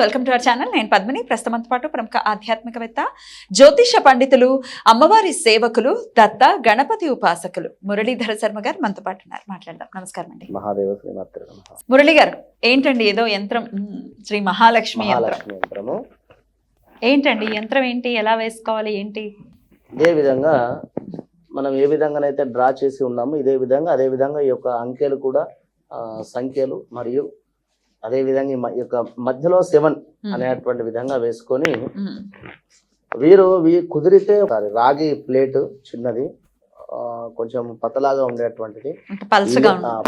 Welcome to our channel. నేను పద్మిని. ప్రస్తుతంతో పాటు ప్రముఖ ఆధ్యాత్మికవేత్త జ్యోతిష పండితులు అమ్మవారి సేవకులు దత్త గణపతి ఉపాసకులు మురళీధర శర్మ గారు మనతో పాటు ఉన్నారు. మాట్లాడదాం. నమస్కారం అండి. మహాదేవ. మురళి గారు ఏంటండి ఏదో యంత్రం? శ్రీ మహాలక్ష్మి యంత్రము. ఏంటండి? యంత్రం ఏంటి? ఎలా వేసుకోవాలి? ఏంటి? ఇదే విధంగా మనం ఏ విధంగానైతే డ్రా చేసి ఉన్నామో ఇదే విధంగా అదే విధంగా ఈ యొక్క అంకెలు కూడా సంఖ్యలు మరియు అదే విధంగా ఈ యొక్క మధ్యలో సెవెన్ అనేటువంటి విధంగా వేసుకొని వీరు వీ కుదిరితే రాగి ప్లేట్ చిన్నది ఆ, కొంచెం పతలాగా ఉండేటువంటిది.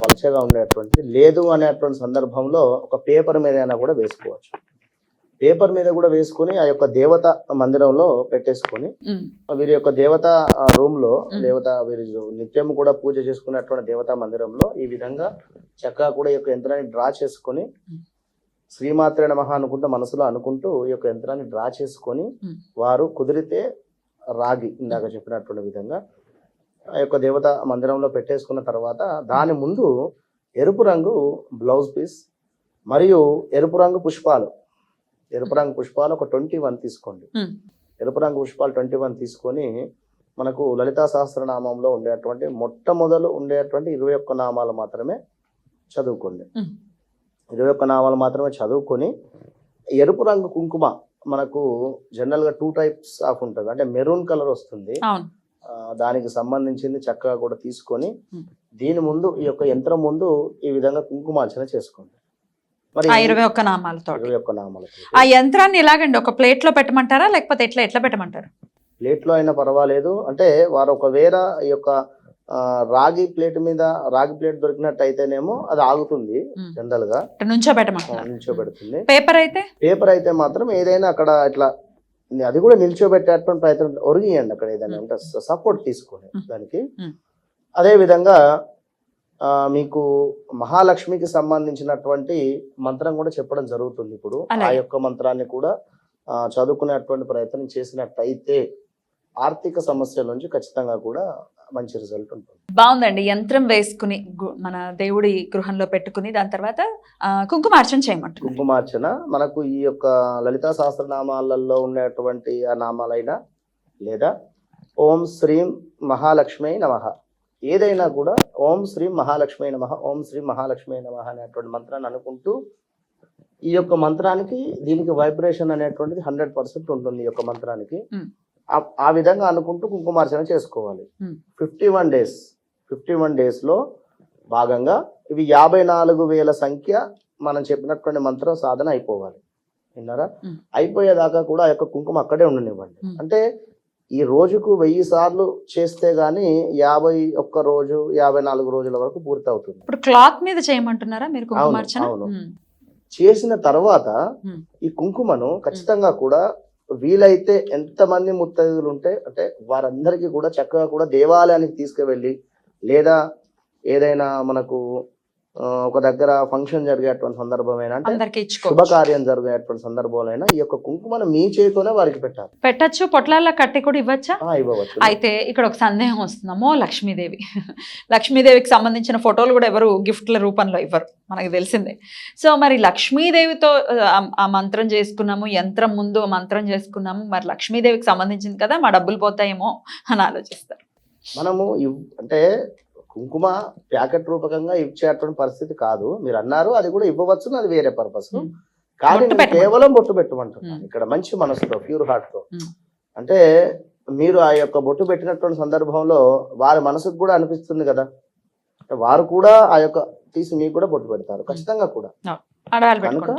పలుచగా ఉండేటువంటిది. లేదు అనేటువంటి సందర్భంలో ఒక పేపర్ మీద అయినా కూడా వేసుకోవచ్చు. పేపర్ మీద కూడా వేసుకొని ఆ యొక్క దేవత మందిరంలో పెట్టేసుకొని వీరి యొక్క దేవత రూమ్లో. దేవత వీరి నిత్యం కూడా పూజ చేసుకున్నటువంటి దేవతా మందిరంలో ఈ విధంగా చక్కగా కూడా ఈ యొక్క యంత్రాన్ని డ్రా చేసుకొని. శ్రీమాత్రే నమః అనుకుంటూ మనసులో అనుకుంటూ ఈ యొక్క యంత్రాన్ని డ్రా చేసుకొని. వారు కుదిరితే రాగి ఇందాక చెప్పినటువంటి విధంగా ఆ యొక్క దేవత మందిరంలో పెట్టేసుకున్న తర్వాత దాని ముందు ఎరుపు రంగు బ్లౌజ్ పీస్ మరియు ఎరుపు రంగు పుష్పాలు ఎరుపు రంగు పుష్పాలు ఒక ట్వంటీ వన్ తీసుకోండి. ఎరుపు రంగు పుష్పాలు ట్వంటీ వన్ తీసుకొని మనకు లలితా సహస్రనామంలో ఉండేటువంటి మొట్టమొదలు ఉండేటువంటి ఇరవై ఒక్క నామాలు మాత్రమే చదువుకోండి. ఇరవై ఒక్క నామాలు మాత్రమే చదువుకొని ఎరుపు రంగు కుంకుమ మనకు జనరల్గా టూ టైప్స్ ఆఫ్ ఉంటుంది. అంటే మెరూన్ కలర్ వస్తుంది. దానికి సంబంధించింది చక్కగా కూడా తీసుకొని. దీని ముందు ఈ యొక్క యంత్రం ముందు ఈ విధంగా కుంకుమార్చన చేసుకోండి. ఆ ఇరవై ఒక్క నామాలతో ఇరవై ఒక్క నామాలతో ఆ యంత్రాన్ని ఎలాగండి? ఒక ప్లేట్లో పెట్టమంటారా? లేకపోతే ఎట్లా ఎట్లా పెట్టమంటారు? ప్లేట్లో అయినా పర్వాలేదు. అంటే వారు ఒకవేళ ఈ యొక్క రాగి ప్లేట్ మీద రాగి ప్లేట్ దొరికినట్టు అయితేనేమో అది ఆగుతుంది. జనరల్గా నిల్చోబెడుతుంది పేపర్ అయితే? పేపర్ అయితే మాత్రం ఏదైనా అక్కడ ఇట్లా అది కూడా నిల్చోబెట్టేటువంటి ప్రయత్నం ఒరిగియండి అక్కడ ఏదైనా అంటే సపోర్ట్ తీసుకోండి. దానికి. అదే విధంగా మీకు మహాలక్ష్మికి సంబంధించినటువంటి మంత్రం కూడా చెప్పడం జరుగుతుంది ఇప్పుడు. ఆ. యొక్క మంత్రాన్ని కూడా చదువుకునేటువంటి ప్రయత్నం చేసినట్టయితే ఆర్థిక సమస్యల నుంచి ఖచ్చితంగా కూడా మంచి రిజల్ట్ ఉంటుంది. బాగుందండి. యంత్రం వేసుకుని మన దేవుడి గృహంలో పెట్టుకుని దాని తర్వాత కుంకుమార్చన చేయమంటున్నారు. కుంకుమార్చన మనకు ఈ యొక్క లలితా సహస్రనామాలలో ఉండేటువంటి ఆ నామాలైనా లేదా ఓం శ్రీం మహాలక్ష్మి నమః. ఏదైనా కూడా ఓం శ్రీం మహాలక్ష్మి నమః ఓం శ్రీం మహాలక్ష్మి నమః అనేటువంటి మంత్రాన్ని అనుకుంటూ ఈ యొక్క మంత్రానికి దీనికి వైబ్రేషన్ అనేటువంటిది హండ్రెడ్ పర్సెంట్ ఉంటుంది ఈ యొక్క మంత్రానికి. ఆ- విధంగా అనుకుంటూ కుంకుమార్చన చేసుకోవాలి. Fifty one days fifty one డేస్లో భాగంగా ఇవి యాభై నాలుగు వేల సంఖ్య మనం చెప్పినటువంటి మంత్రం సాధన అయిపోవాలి విన్నారా. అయిపోయేదాకా కూడా ఆ యొక్క కుంకుమ అక్కడే ఉండనివ్వండి. అంటే ఈ రోజుకు వెయ్యి సార్లు చేస్తే గానీ యాభై ఒక్క రోజు యాభై నాలుగు రోజుల వరకు పూర్తి అవుతుంది ఇప్పుడు క్లాత్ మీద చేయమంటున్నారా మీరు కుంకుమార్చన అవును. చేసిన తర్వాత. ఈ కుంకుమను ఖచ్చితంగా కూడా వీలైతే ఎంతమంది ముత్తైదులు ఉంటే అంటే వారందరికీ కూడా చక్కగా కూడా దేవాలయానికి తీసుకువెళ్ళి లేదా ఏదైనా మనకు ఒక దగ్గర ఫంక్షన్ జరిగేటువంటి సందర్భమైనా? అంటే ఇచ్చుకోవచ్చు. శుభకార్యం జరిగేటువంటి సందర్భంలో ఈ యొక్క కుంకుమను మీ చేతితోనే వారికి పెట్టాలి. పెట్టచ్చు. పొట్లాల్లో కట్టి కూడా ఇవ్వచ్చా? ఇవ్వవచ్చు. అయితే ఇక్కడ ఒక సందేహం వస్తుందమ్మో లక్ష్మీదేవి. లక్ష్మీదేవికి సంబంధించిన ఫోటోలు కూడా ఎవరు గిఫ్ట్ల రూపంలో ఇవ్వరు. మనకు తెలిసిందే. సో మరి లక్ష్మీదేవితో ఆ, మంత్రం చేసుకున్నాము యంత్రం ముందు మంత్రం చేసుకున్నాము మరి లక్ష్మీదేవికి సంబంధించింది కదా మా డబ్బులు పోతాయేమో అని ఆలోచిస్తారు. మనము అంటే కుంకుమ ప్యాకెట్ రూపకంగా ఇచ్చేటువంటి పరిస్థితి కాదు. మీరు అన్నారు అది కూడా ఇవ్వవచ్చు అది వేరే పర్పస్. కానీ. కేవలం బొట్టు పెట్టమంటున్నాను. ఇక్కడ మంచి మనసుతో ప్యూర్ హార్ట్తో. అంటే మీరు ఆ యొక్క బొట్టు పెట్టినటువంటి సందర్భంలో వారి మనసుకు కూడా అనిపిస్తుంది కదా. అంటే వారు కూడా ఆ యొక్క తీసి మీకు కూడా బొట్టు పెడతారు. ఖచ్చితంగా కూడా. కనుక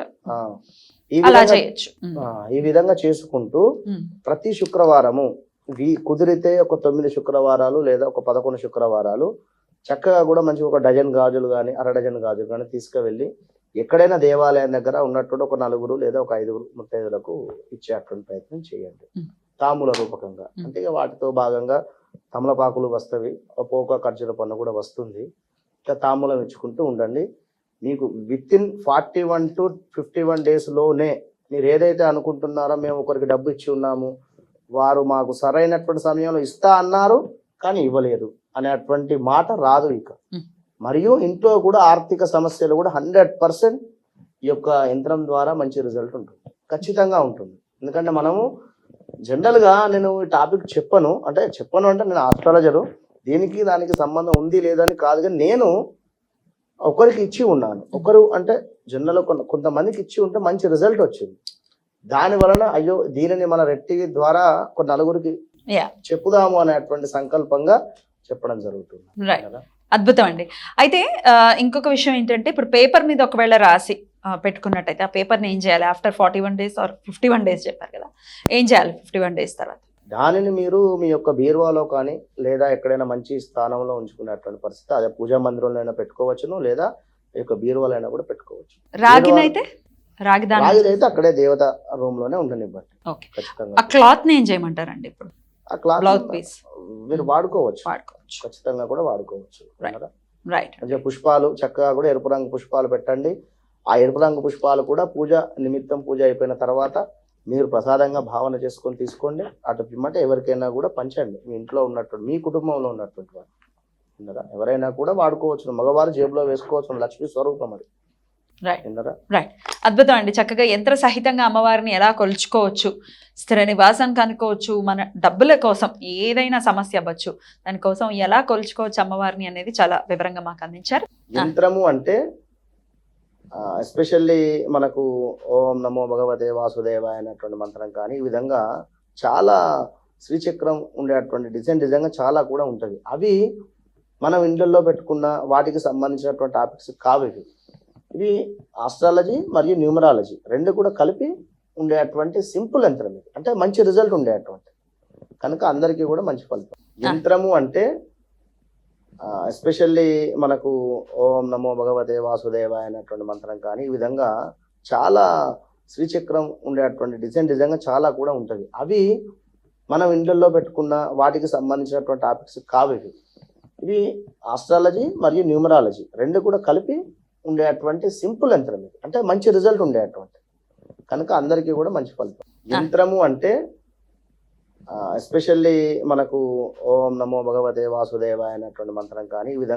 ఈ విధంగా ఈ విధంగా చేసుకుంటూ ప్రతి శుక్రవారము కుదిరితే ఒక తొమ్మిది శుక్రవారాలు లేదా ఒక పదకొండు శుక్రవారాలు చక్కగా కూడా మంచి ఒక డజన్ గాజులు కానీ అర డజన్ గాజులు కానీ తీసుకువెళ్ళి ఎక్కడైనా దేవాలయం దగ్గర ఉన్నటువంటి ఒక నలుగురు లేదా ఒక ఐదుగురు ముత్తైదులకు ఇచ్చేటువంటి ప్రయత్నం చేయండి. తాముల రూపకంగా. అంటే వాటితో భాగంగా తమలపాకులు వస్తవి పోక ఖర్చుల పన్ను కూడా వస్తుంది. ఇంకా తాములం ఇచ్చుకుంటూ ఉండండి. మీకు within forty one to fifty one డేస్లోనే మీరు ఏదైతే అనుకుంటున్నారో మేము ఒకరికి డబ్బు ఇచ్చి ఉన్నాము వారు మాకు సరైనటువంటి సమయంలో ఇస్తా అన్నారు కానీ ఇవ్వలేదు. అనేటువంటి మాట రాదు ఇక. మరియు ఇంట్లో కూడా ఆర్థిక సమస్యలు కూడా హండ్రెడ్ పర్సెంట్ ఈ యొక్క యంత్రం ద్వారా మంచి రిజల్ట్ ఉంటుంది. ఖచ్చితంగా ఉంటుంది. ఎందుకంటే మనము జనరల్గా నేను ఈ టాపిక్ చెప్పను. అంటే చెప్పను అంటే నేను ఆస్ట్రాలజరు. దీనికి దానికి సంబంధం ఉంది లేదని కాదు కానీ నేను ఒకరికి ఇచ్చి ఉన్నాను. ఒకరు అంటే జనరల్ కొంత కొంతమందికి ఇచ్చి ఉంటే మంచి రిజల్ట్ వచ్చింది. దాని వలన అయ్యో దీనిని మన రెట్టి ద్వారా కొన్ని నలుగురికి. చెప్పుదాము అనేటువంటి సంకల్పంగా చెప్పడం జరుగుతుంది. రైట్ అద్భుతం అండి అయితే ఇంకొక విషయం ఏంటంటే ఇప్పుడు పేపర్ మీద ఒకవేళ రాసి పెట్టుకున్నట్టయితే ఆ పేపర్ని ఏం చేయాలి? After forty one days or fifty one days చెప్పారు కదా. ఏం చేయాలి ఫిఫ్టీ వన్ డేస్ తర్వాత? దానిని మీరు మీ యొక్క బీరువాలో కానీ లేదా ఎక్కడైనా మంచి స్థానంలో ఉంచుకునేటువంటి పరిస్థితి అదే పూజా మందిరంలో అయినా పెట్టుకోవచ్చును లేదా ఈ యొక్క బీరువాలో అయినా కూడా పెట్టుకోవచ్చు. రాగినైతే రాగి అయితే అక్కడే దేవత రూమ్లోనే ఉండనివ్వండి. ఓకే. ఆ క్లాత్ని ఏం చేయమంటారండి ఇప్పుడు? ఆ క్లాత్ మీరు వాడుకోవచ్చు. వాడుకోవచ్చు. ఖచ్చితంగా కూడా వాడుకోవచ్చు. రైట్ మంచిగా పుష్పాలు చక్కగా కూడా ఎరుపు రంగు పుష్పాలు పెట్టండి. ఆ ఎరుపు రంగు పుష్పాలు కూడా పూజ నిమిత్తం పూజ అయిపోయిన తర్వాత మీరు ప్రసాదంగా భావన చేసుకొని తీసుకోండి. అటు పిమ్మట ఎవరికైనా కూడా పంచండి. మీ ఇంట్లో ఉన్నటువంటి మీ కుటుంబంలో ఉన్నటువంటి వారు ఎవరైనా కూడా వాడుకోవచ్చు. మగవారు జేబులో వేసుకోవచ్చు. లక్ష్మీ స్వరూపం అది. రైట్ అద్భుతం అండి. చక్కగా యంత్ర సహితంగా అమ్మవారిని ఎలా కొలుచుకోవచ్చు స్థిర నివాసానికి అనుకోవచ్చు మన డబ్బుల కోసం ఏదైనా సమస్య అవ్వచ్చు దానికోసం ఎలా కొలుచుకోవచ్చు అమ్మవారిని అనేది చాలా వివరంగా మాకు అందించారు. యంత్రము అంటే ఎస్పెషల్లీ మనకు ఓం నమో భగవతే వాసుదేవాయ అనేటువంటి మంత్రం కానీ ఈ విధంగా చాలా శ్రీచక్రం ఉండేటువంటి డిజైన్ డిజైన్గా చాలా కూడా ఉంటుంది. అవి మనం ఇండ్లలో పెట్టుకున్న వాటికి సంబంధించినటువంటి టాపిక్స్ కావు ఇవి. ఇవి ఆస్ట్రాలజీ మరియు న్యూమరాలజీ. రెండు కూడా కలిపి ఉండేటువంటి సింపుల్ యంత్రం ఇది. అంటే మంచి రిజల్ట్ ఉండేటువంటి. కనుక అందరికీ కూడా మంచి ఫలితం. యంత్రము అంటే ఎస్పెషల్లీ మనకు ఓం నమో భగవతే వాసుదేవ అనేటువంటి మంత్రం కానీ ఈ విధంగా చాలా శ్రీచక్రం ఉండేటువంటి డిజైన్ డిజైన్గా చాలా కూడా ఉంటుంది. అవి మనం ఇండ్లలో పెట్టుకున్న వాటికి సంబంధించినటువంటి టాపిక్స్ కావు ఇవి. ఇవి ఆస్ట్రాలజీ మరియు న్యూమరాలజీ. రెండు కూడా కలిపి ఉండేటువంటి సింపుల్ యంత్రం ఇది. అంటే మంచి రిజల్ట్ ఉండేటువంటి. కనుక అందరికీ కూడా మంచి ఫలితం. యంత్రము అంటే ఎస్పెషల్లీ మనకు ఓం నమో భగవతే వాసుదేవాయ అనేటువంటి మంత్రం కానీ ఈ విధంగా